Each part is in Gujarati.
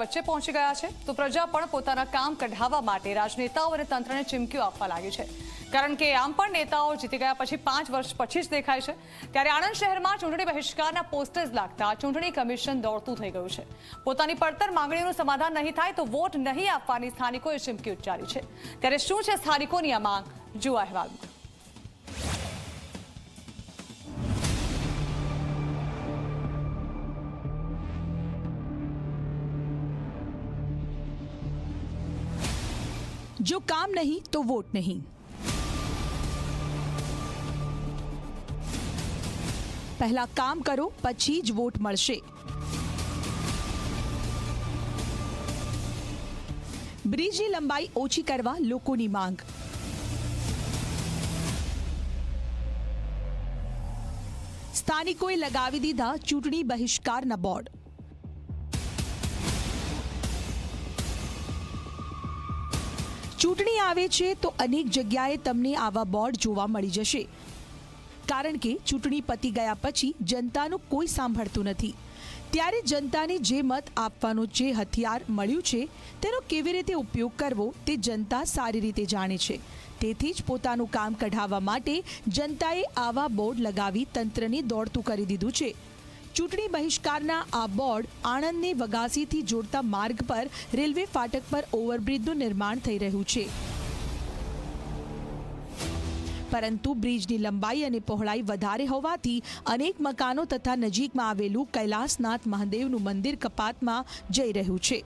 વચ્ચે પહોંચી ગયા છે, તો પ્રજા પણ પોતાના કામ કઢાવવા માટે રાજનેતાઓ અને તંત્રને ચીમકીઓ આપવા લાગી છે. કારણ કે આમ પણ નેતાઓ જીતી ગયા પછી પાંચ વર્ષ પછી જ દેખાય છે. ત્યારે આણંદ શહેરમાં ચૂંટણી બહિષ્કારના પોસ્ટર્સ લાગતા ચૂંટણી કમિશન દોડતું થઈ ગયું છે. પોતાની પડતર માંગણીનું સમાધાન નહીં થાય તો વોટ નહીં આપવાની સ્થાનિકોએ ચીમકી ઉચ્ચારી છે. ત્યારે શું છે સ્થાનિકોની આ માંગ? જુઓ અહેવાલમાં જો કામ નહીં તો વોટ નહીં પહેલા કામ કરો પછી જ વોટ મળશે બ્રિજની લંબાઈ ઓછી કરવા લોકોની માંગ સ્થાનિકોએ લગાવી દીધા ચૂંટણી બહિષ્કારના બોર્ડ ચૂંટણી આવે છે તો અનેક જગ્યાએ તમને આવા બોર્ડ જોવા મળી જશે. કારણ કે ચૂંટણી પતી ગયા પછી જનતાનું કોઈ સાંભળતું નથી. ત્યારે જનતાને જે મત આપવાનો જે હથિયાર મળ્યું છે, તેનો કેવી રીતે ઉપયોગ કરવો તે જનતા સારી રીતે જાણે છે. તેથી જ પોતાનું કામ કઢાવવા માટે જનતાએ આવા બોર્ડ લગાવી તંત્રને દોડતું કરી દીધું છે. ચૂંટણી બહિષ્કારના આ બોર્ડ આણંદને વગાસીથી જોડતા માર્ગ પર રેલવે ફાટક પર ઓવરબ્રિજનું નિર્માણ થઈ રહ્યું છે. પરંતુ બ્રિજની લંબાઈ અને પહોળાઈ વધારે હોવાથી અનેક મકાનો તથા નજીકમાં આવેલું કૈલાસનાથ મહાદેવનું મંદિર કપાતમાં જઈ રહ્યું છે.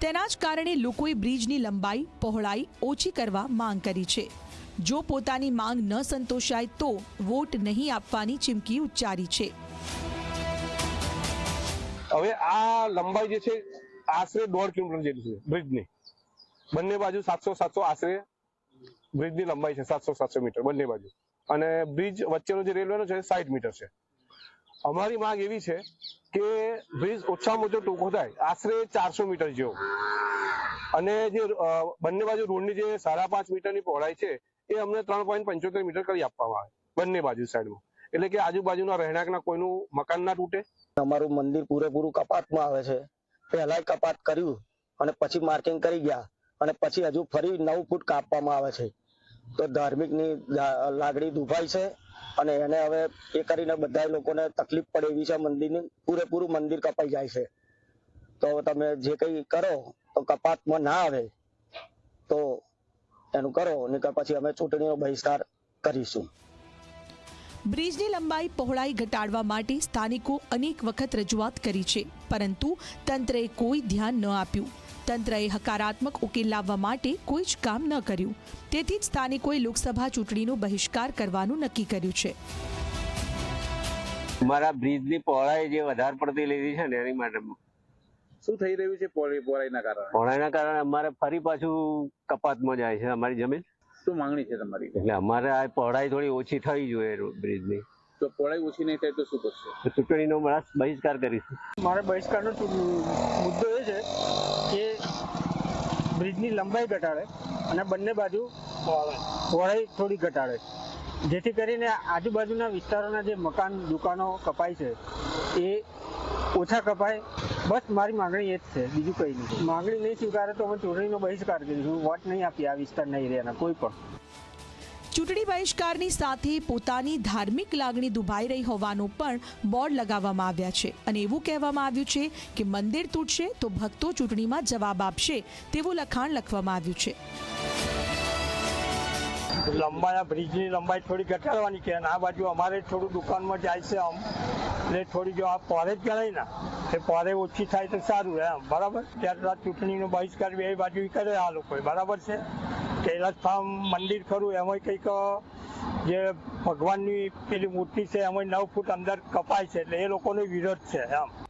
તેના જ કારણે લોકોએ બ્રિજની લંબાઈ, પહોળાઈ ઓછી કરવા માંગ કરી છે. જો પોતાની માંગ ન સંતોષાય તો વોટ નહીં આપવાની ચીમકી ઉચ્ચારી છે. હવે આ લંબાઈ જે છે, આશરે દોઢ કિલોમીટર જેટલી છે, બ્રિજની. બંને બાજુ સાતસો સાતસો આશરે બ્રિજની લંબાઈ છે, સાતસો સાતસો મીટર, બંને બાજુ. અને બ્રિજ વચ્ચેનો જે રેલવેનો છે સાઠ મીટર છે. અમારી માંગ એવી છે કે બ્રિજ ઓછામાં ઓછો ટૂંકો થાય, આશરે ચારસો મીટર જેવો. અને જે બંને બાજુ રોડની જે સાડા પાંચ મીટરની પહોળાઈ છે, એ અમને ત્રણ પોઈન્ટ પંચોતેર મીટર કરી આપવામાં આવે, બંને બાજુ સાઈડમાં. એટલે કે આજુબાજુના રહેણાંકના કોઈનું મકાન ના તૂટે? અમારું મંદિર પૂરેપૂરું કપાતમાં આવે છે. પહેલા કપાત કર્યું અને પછી માર્કિંગ કરી ગયા અને પછી હજુ ફરી નવ ફૂટ કાપવામાં આવે છે. તો ધાર્મિકની લાગણી દુભાઈ છે અને એને હવે એ કરીને બધા લોકોને તકલીફ પડે એવી છે મંદિરની, પૂરેપૂરું મંદિર કપાઈ જાય છે. તો તમે જે કંઈ કરો તો કપાતમાં ના આવે. તો એનું કરો નહીં પછી અમે ચૂંટણીનો બહિષ્કાર કરીશું. બ્રિજની લંબાઈ પહોળાઈ ઘટાડવા માટે સ્થાનિકો અનેક વખત રજૂઆત કરી છે પરંતુ તંત્રએ કોઈ ધ્યાન ન આપ્યું. તંત્રએ હકારાત્મક ઉકેલ લાવવા માટે કોઈ જ કામ ન કર્યું. તેથી જ સ્થાનિકોએ લોકસભા ચૂંટણીનો બહિષ્કાર કરવાનું નક્કી કર્યું છે. મારા બ્રિજની પહોળાઈ જે વધારે પડતી લીધી છે ને એની માટે શું થઈ રહ્યું છે પહોળી પહોળાઈના કારણે? પહોળાઈના કારણે અમારે ફરી પાછું કપાતમાં જાય છે અમારી જમીન. શું માંગણી છે તમારી? એટલે અમારે આ પહોળાઈ થોડી ઓછી થવી જોઈએ બ્રિજની. તો પહોળાઈ ઓછી નહીં થાય તો શું કરશે? ચૂંટણીનો મારા બહિષ્કાર કરીશું. મારે બહિષ્કારનો મુદ્દો એ છે કે બ્રિજની લંબાઈ ઘટાડે અને બંને બાજુ પહોળાઈ થોડી ઘટાડે. જેથી કરીને આજુબાજુના વિસ્તારોના જે મકાન દુકાનો કપાય છે એ ઓછા કપાય. બસ મારી માંગણી એ જ છે. બીજું કંઈ નહીં. માંગણી નહીં સ્વીકારે તો અમે ચૂંટણીનો બહિષ્કાર કરીશું. વોટ નહીં આપીએ, આ વિસ્તારના એરિયાના કોઈ પણ. ચૂંટણી બહિષ્કારની સાથે પોતાની ધાર્મિક લાગણી દુભાઈ રહી હોવાનું પણ બોર્ડ લગાવવામાં આવ્યા છે. અને એવું કહેવામાં આવ્યું છે કે મંદિર તૂટશે તો ભક્તો ચૂંટણીમાં જવાબ આપશે તેવું લખાણ લખવામાં આવ્યું છે. લંબાઈ બ્રિજની લંબાઈ થોડી ઘટાડવાની કે આ બાજુ અમારે થોડું દુકાનમાં જાય છે આમ. એટલે થોડી જો આ પોરે જ ગણાય ને, એ પોરે ઓછી થાય તો સારું એમ, બરાબર? ત્યારે આ ચૂંટણીનો બહિષ્કાર બે બાજુ કરે આ લોકોએ, બરાબર છે? કૈલાસ ફાર્મ મંદિર ખરું એમાં કંઈક જે ભગવાનની પેલી મૂર્તિ છે એમાં નવ ફૂટ અંદર કપાય છે, એટલે એ લોકોનો વિરોધ છે, એમ.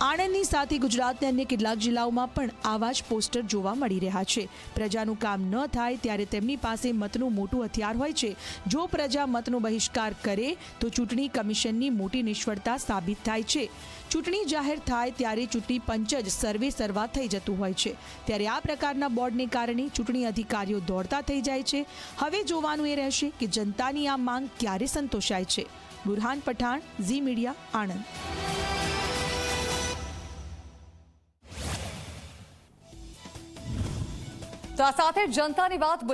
આણંદની સાથે ગુજરાતના અન્ય કેટલાક જિલ્લાઓમાં પણ આવા જ પોસ્ટર જોવા મળી રહ્યા છે. પ્રજાનું કામ ન થાય ત્યારે તેમની પાસે મતનું મોટું હથિયાર હોય છે. જો પ્રજા મતનો બહિષ્કાર કરે, તો ચૂંટણી કમિશનની મોટી નિષ્ફળતા સાબિત થાય છે. ચૂંટણી જાહેર થાય ત્યારે ચૂંટણી પંચ જ સર્વે સર્વા થઈ જતું હોય છે. ત્યારે આ પ્રકારના બોર્ડને કારણે ચૂંટણી અધિકારીઓ દોડતા થઈ જાય છે. હવે જોવાનું એ રહેશે કે જનતાની આ માંગ ક્યારે સંતોષાય છે. Burhan Pathan, Zee media, Anand. તો આ સાથે જનતાની વાત